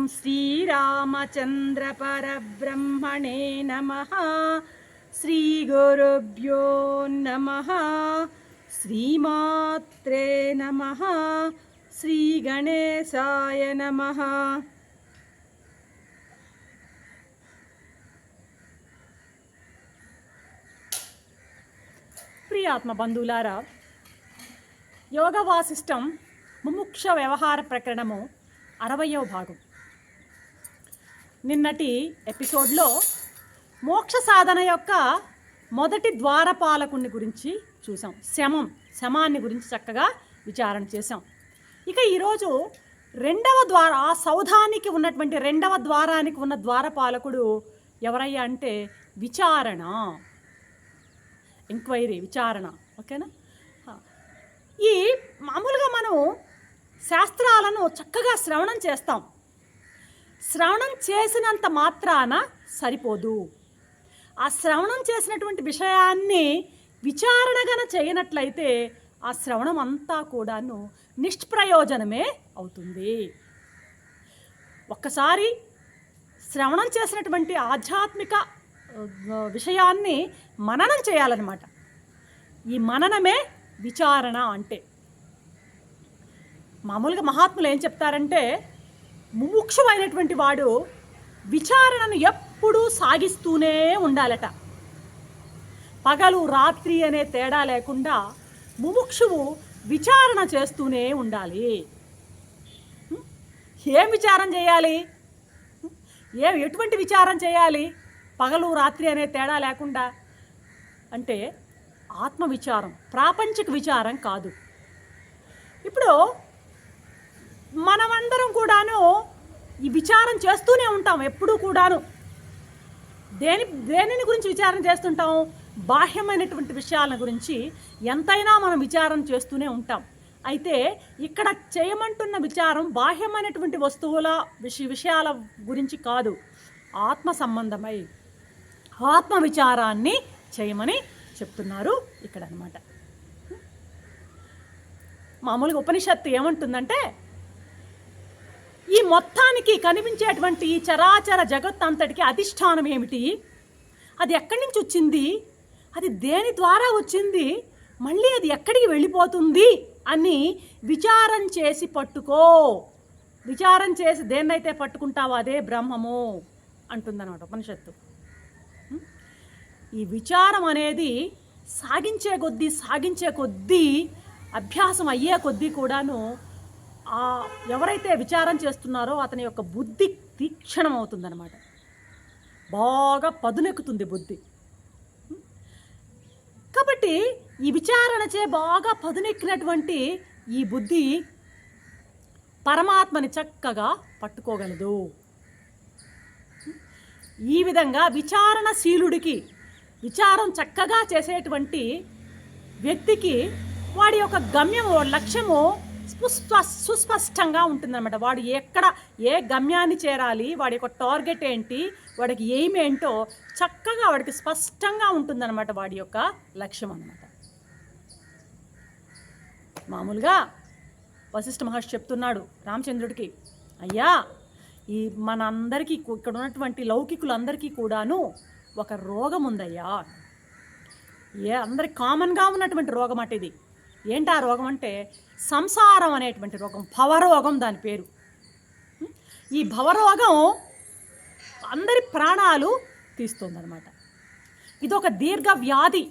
ఓం శ్రీరామచంద్ర పరబ్రహ్మణే నమ. శ్రీ గురుభ్యో నమ. శ్రీమాత్రే నమ. శ్రీ గణేశాయ నమ. ప్రియాత్మ బంధువులారా యోగ వాసిష్టం ముముక్ష వ్యవహార ప్రకరణము అరవయో భాగం. నిన్నటి ఎపిసోడ్లో మోక్ష సాధన యొక్క మొదటి ద్వారపాలకుని గురించి చూసాం శమం శమాన్ని గురించి చక్కగా విచారణ చేసాం ఇక ఈరోజు రెండవ ద్వార ఆ సౌధానికి ఉన్నటువంటి రెండవ ద్వారానికి ఉన్న ద్వారపాలకుడు ఎవరయ్యా అంటే విచారణ. ఎంక్వైరీ విచారణ. ఓకేనా? ఈ మామూలుగా మనం శాస్త్రాలను చక్కగా శ్రవణం చేస్తాం. శ్రవణం చేసినంత మాత్రాన సరిపోదు. ఆ శ్రవణం చేసినటువంటి విషయాన్ని విచారణగా చేయనట్లయితే ఆ శ్రవణం అంతా కూడాను నిష్ప్రయోజనమే అవుతుంది. ఒక్కసారి శ్రవణం చేసినటువంటి ఆధ్యాత్మిక విషయాన్ని మననం చేయాలన్నమాట. ఈ మననమే విచారణ అంటే. మామూలుగా మహాత్ములు ఏం చెప్తారంటే ముముక్షమైనటువంటి వాడు విచారణను ఎప్పుడూ సాగిస్తూనే ఉండాలట. పగలు రాత్రి అనే తేడా లేకుండా ముముక్షువు విచారణ చేస్తూనే ఉండాలి. ఏం విచారం చేయాలి? ఏ ఎటువంటి విచారం చేయాలి? పగలు రాత్రి అనే తేడా లేకుండా అంటే ఆత్మ విచారం ప్రాపంచిక విచారం కాదు. ఇప్పుడు మనమందరం కూడాను ఈ విచారం చేస్తూనే ఉంటాం ఎప్పుడూ కూడాను. దేని దేనిని గురించి విచారణ చేస్తుంటాం? బాహ్యమైనటువంటి విషయాల గురించి ఎంతైనా మనం విచారం చేస్తూనే ఉంటాం. అయితే ఇక్కడ చేయమంటున్న విచారం బాహ్యమైనటువంటి వస్తువుల విష విషయాల గురించి కాదు. ఆత్మ సంబంధమై ఆత్మ విచారాన్ని చేయమని చెప్తున్నారు ఇక్కడ అనమాట మామూలుగా ఉపనిషత్తు ఏమంటుందంటే ఈ మొత్తానికి కనిపించేటువంటి ఈ చరాచర జగత్ అంతటికి అధిష్టానం ఏమిటి? అది ఎక్కడి నుంచి వచ్చింది? అది దేని ద్వారా వచ్చింది? మళ్ళీ అది ఎక్కడికి వెళ్ళిపోతుంది? అని విచారం చేసి పట్టుకో. విచారం చేసి దేన్నైతే పట్టుకుంటావో అదే బ్రహ్మము అంటుందన్నమాట ఉపనిషత్తు. ఈ విచారం అనేది సాగించే కొద్దీ సాగించే కొద్దీ అభ్యాసం అయ్యే కొద్దీ కూడాను ఎవరైతే విచారం చేస్తున్నారో అతని యొక్క బుద్ధి తీక్షణం అవుతుందన్నమాట బాగా పదునెక్కుతుంది బుద్ధి. కాబట్టి ఈ విచారణచే బాగా పదునెక్కినటువంటి ఈ బుద్ధి పరమాత్మని చక్కగా పట్టుకోగలదు. ఈ విధంగా విచారణశీలుడికి విచారం చక్కగా చేసేటువంటి వ్యక్తికి వాడి యొక్క గమ్యము లక్ష్యము సుస్పష్టంగా ఉంటుందన్నమాట. వాడు ఎక్కడ ఏ గమ్యాన్ని చేరాలి వాడి యొక్క టార్గెట్ ఏంటి వాడికి ఎయిమ్ ఏంటో చక్కగా వాడికి స్పష్టంగా ఉంటుందన్నమాట వాడి యొక్క లక్ష్యం అన్నమాట. మామూలుగా వశిష్ఠ మహర్షి చెప్తున్నాడు రామచంద్రుడికి అయ్యా ఈ మనందరికీ ఇక్కడ ఉన్నటువంటి లౌకికులందరికీ కూడాను ఒక రోగం ఉందయ్యా ఏ అందరికి కామన్గా ఉన్నటువంటి రోగం అట ఇది. ఏంటి ఆ రోగం అంటే సంసారం అనేటువంటి రోగం భవరోగం దాని పేరు. ఈ భవరోగం అందరి ప్రాణాలు తీస్తుందన్నమాట. ఇది ఒక దీర్ఘ వ్యాధి.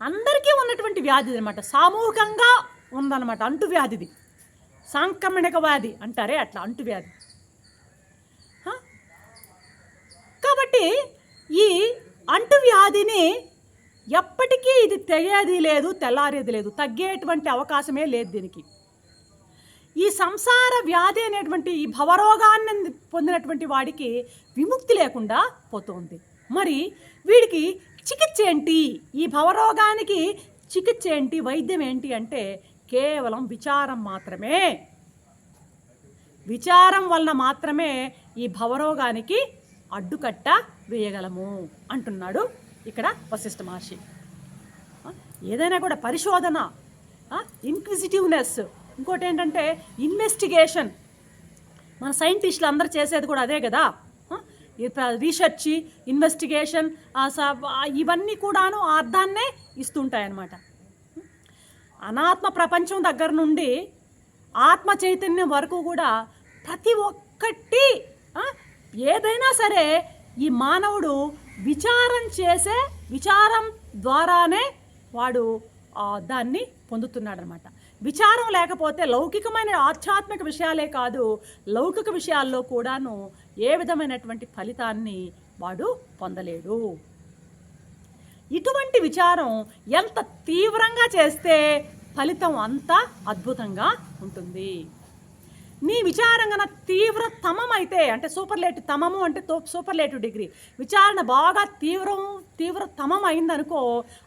అందరికీ ఉన్నటువంటి వ్యాధి అనమాట సామూహికంగా ఉందన్నమాట అంటువ్యాధిది సాంక్రమణిక వ్యాధి అంటారే అట్లా అంటువ్యాధి కాబట్టి ఈ అంటువ్యాధిని ఎప్పటికీ ఇది తెగేది లేదు తెల్లారేది లేదు తగ్గేటువంటి అవకాశమే లేదు దీనికి. ఈ సంసార వ్యాధి అనేటువంటి ఈ భవరోగాన్ని పొందినటువంటి వాడికి విముక్తి లేకుండా పోతుంది. మరి వీడికి చికిత్స ఏంటి? ఈ భవరోగానికి చికిత్స ఏంటి? వైద్యం ఏంటి అంటే కేవలం విచారం మాత్రమే. విచారం వలన మాత్రమే ఈ భవరోగానికి అడ్డుకట్ట వేయగలము అంటున్నాడు ఇక్కడ వశిష్ఠ మహర్షి ఏదైనా కూడా పరిశోధన ఇన్క్విజిటివ్నెస్ ఇంకోటి ఏంటంటే ఇన్వెస్టిగేషన్ మన సైంటిస్టులు అందరు చేసేది కూడా అదే కదా? రీసెర్చి రీసెర్చ్ ఇన్వెస్టిగేషన్ ఇవన్నీ కూడాను అర్థాన్నే ఇస్తుంటాయన్నమాట. అనాత్మ ప్రపంచం దగ్గర నుండి ఆత్మ చైతన్యం వరకు కూడా ప్రతి ఒక్కటి ఏదైనా సరే ఈ మానవుడు విచారం చేసే విచారం ద్వారానే వాడు దాన్ని పొందుతున్నాడనమాట. విచారం లేకపోతే లౌకికమైన ఆధ్యాత్మిక విషయాలే కాదు లౌకిక విషయాల్లో కూడాను ఏ విధమైనటువంటి ఫలితాన్ని వాడు పొందలేడు. ఇటువంటి విచారం ఎంత తీవ్రంగా చేస్తే ఫలితం అంత అద్భుతంగా ఉంటుంది. నీ విచారం గన తీవ్రతమం అయితే అంటే సూపర్లేటివ్ తమము అంటే తో సూపర్లేటివ్ డిగ్రీ. విచారణ బాగా తీవ్రం తీవ్రతమం అయిందనుకో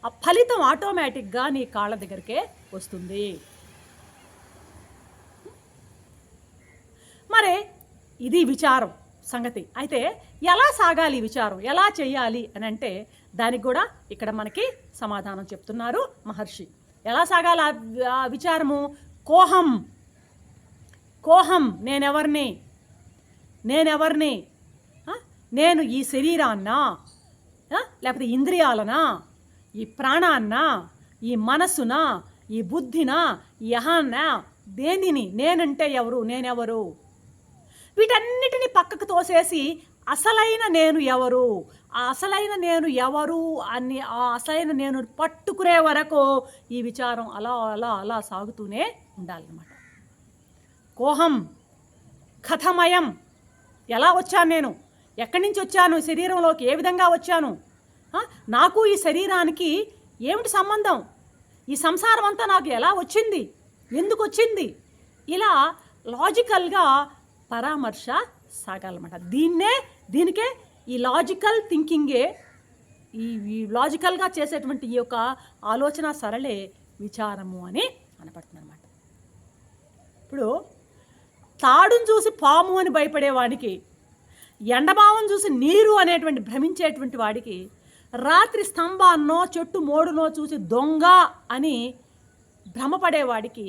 ఆ ఫలితం ఆటోమేటిక్గా నీ కాళ్ళ దగ్గరికే వస్తుంది. మరి ఇది విచారం సంగతి. అయితే ఎలా సాగాలి విచారం? ఎలా చేయాలి అని అంటే దానికి కూడా ఇక్కడ మనకి సమాధానం చెప్తున్నారు మహర్షి. ఎలా సాగాలి ఆ విచారము? కోహం. కోహం నేనెవర్ని? నేనెవర్ని? నేను ఈ శరీరాన్నా? లేకపోతే ఇంద్రియాలనా? ఈ ప్రాణాన్నా? ఈ మనస్సునా? ఈ బుద్ధినా? ఈ అహాన్నా దేనిని? నేనంటే ఎవరు? నేనెవరు? వీటన్నిటిని పక్కకు తోసేసి అసలైన నేను ఎవరు? ఆ అసలైన నేను ఎవరు అని ఆ అసలైన నేను పట్టుకునే వరకు ఈ విచారం అలా అలా అలా సాగుతూనే ఉండాలన్నమాట. కోహం కథమయం. ఎలా వచ్చాను నేను? ఎక్కడి నుంచి వచ్చాను? శరీరంలోకి ఏ విధంగా వచ్చాను? నాకు ఈ శరీరానికి ఏమిటి సంబంధం? ఈ సంసారం అంతా నాకు ఎలా వచ్చింది? ఎందుకు వచ్చింది? ఇలా లాజికల్గా పరామర్శ సాగాలన్నమాట. దీన్నే దీనికే ఈ లాజికల్ థింకింగే ఈ ఈ లాజికల్గా చేసేటువంటి ఈ యొక్క ఆలోచన సరళే విచారము అని అనపడుతుంది అనమాట ఇప్పుడు తాడును చూసి పాము అని భయపడేవాడికి ఎండభావం చూసి నీరు అనేటువంటి భ్రమించేటువంటి వాడికి రాత్రి స్తంభాన్నో చెట్టు మోడునో చూసి దొంగ అని భ్రమపడేవాడికి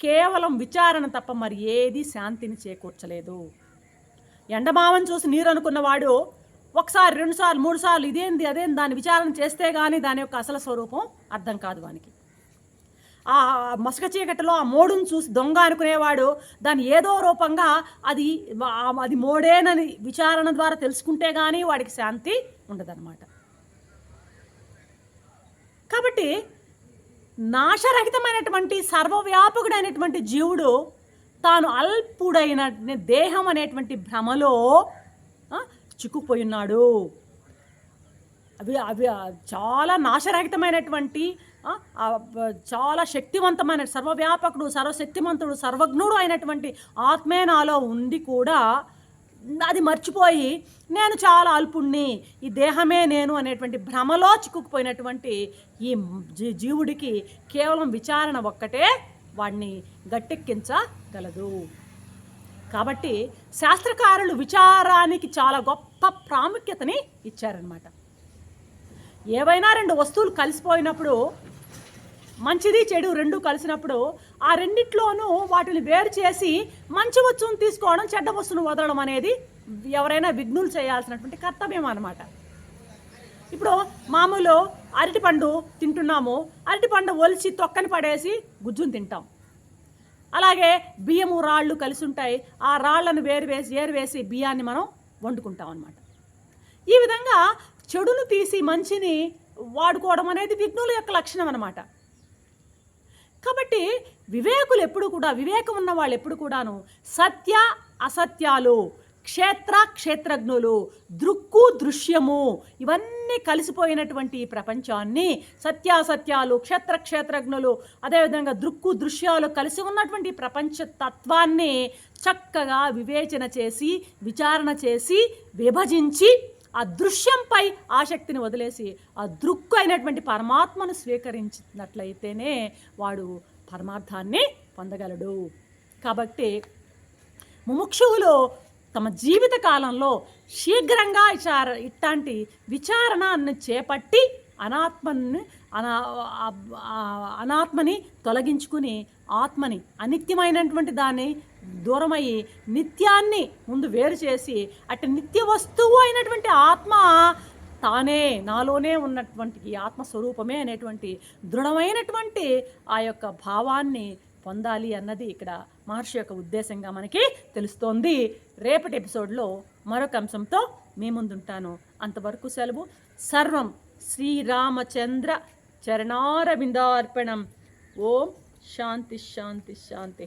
కేవలం విచారణ తప్ప మరి ఏది శాంతిని చేకూర్చలేదు. ఎండమావం చూసి నీరు అనుకున్నవాడు ఒకసారి రెండుసార్లు మూడు సార్లు ఇదేంది అదేంది దాన్ని విచారణ చేస్తే కానీ దాని యొక్క అసలు స్వరూపం అర్థం కాదు వానికి. ఆ మసక చీకటిలో ఆ మోడును చూసి దొంగ అనుకునేవాడు. దాన్ని ఏదో రూపంగా అది అది మోడేనని విచారణ ద్వారా తెలుసుకుంటే కానీ వాడికి శాంతి ఉండదన్నమాట. కాబట్టి నాశరహితమైనటువంటి సర్వవ్యాపకుడైనటువంటి జీవుడు తాను అల్పుడైన దేహం అనేటువంటి భ్రమలో చిక్కుపోయి ఉన్నాడు. అవి అవి చాలా నాశరహితమైనటువంటి చాలా శక్తివంతమైన సర్వవ్యాపకుడు సర్వశక్తివంతుడు సర్వజ్ఞుడు అయినటువంటి ఆత్మే నాలో ఉండి కూడా అది మర్చిపోయి నేను చాలా అల్పుణ్ణి ఈ దేహమే నేను అనేటువంటి భ్రమలో చిక్కుకుపోయినటువంటి ఈ జీ- జీవుడికి కేవలం విచారణ ఒక్కటే వాడిని గట్టెక్కించగలదు. కాబట్టి శాస్త్రకారులు విచారానికి చాలా గొప్ప ప్రాముఖ్యతని ఇచ్చారనమాట ఏవైనా రెండు వస్తువులు కలిసిపోయినప్పుడు మంచిది చెడు రెండు కలిసినప్పుడు ఆ రెండిట్లోనూ వాటిని వేరు చేసి మంచి వస్తువును తీసుకోవడం చెడ్డ వస్తువును వదలడం అనేది ఎవరైనా విఘ్నులు చేయాల్సినటువంటి కర్తవ్యం అనమాట ఇప్పుడు మామూలు అరటిపండు తింటున్నాము. అరటిపండు ఒలిచి తొక్కని పడేసి గుజ్జును తింటాం. అలాగే బియ్యము రాళ్ళు కలిసి ఉంటాయి. ఆ రాళ్ళను వేరు వేసి ఏరు వేసి బియ్యాన్ని మనం వండుకుంటాం అనమాట ఈ విధంగా చెడును తీసి మంచిని వాడుకోవడం అనేది విఘ్నుల యొక్క లక్షణం అనమాట కాబట్టి వివేకులు ఎప్పుడు కూడా వివేకం ఉన్న వాళ్ళు ఎప్పుడు కూడాను సత్య అసత్యాలు క్షేత్ర క్షేత్రజ్ఞులు దృక్కు దృశ్యము ఇవన్నీ కలిసిపోయినటువంటి ఈ ప్రపంచాన్ని సత్యాసత్యాలు క్షేత్ర క్షేత్రజ్ఞులు అదేవిధంగా దృక్కు దృశ్యాలు కలిసి ఉన్నటువంటి ప్రపంచ తత్వాన్ని చక్కగా వివేచన చేసి విచారణ చేసి విభజించి ఆ దృశ్యంపై ఆసక్తిని వదిలేసి ఆ దృక్కు అయినటువంటి పరమాత్మను స్వీకరించినట్లయితేనే వాడు పరమార్థాన్ని పొందగలడు. కాబట్టి ముముక్షువులు తమ జీవిత కాలంలో శీఘ్రంగా విచార ఇట్లాంటి విచారణను చేపట్టి అనాత్మని అనా అనాత్మని తొలగించుకుని ఆత్మని అనిత్యమైనటువంటి దాన్ని దూరమయ్యి నిత్యాన్ని ముందు వేరు చేసి అటు నిత్య వస్తువు అయినటువంటి ఆత్మ తానే నాలోనే ఉన్నటువంటి ఈ ఆత్మస్వరూపమే అనేటువంటి దృఢమైనటువంటి ఆ యొక్క భావాన్ని పొందాలి అన్నది ఇక్కడ మహర్షి యొక్క ఉద్దేశంగా మనకి తెలుస్తోంది. రేపటి ఎపిసోడ్లో మరొక అంశంతో మీ ముందుంటాను. అంతవరకు సెలవు. సర్వం శ్రీరామచంద్ర చరణారవిందార్పణం ఓం శాంతి శాంతి శాంతి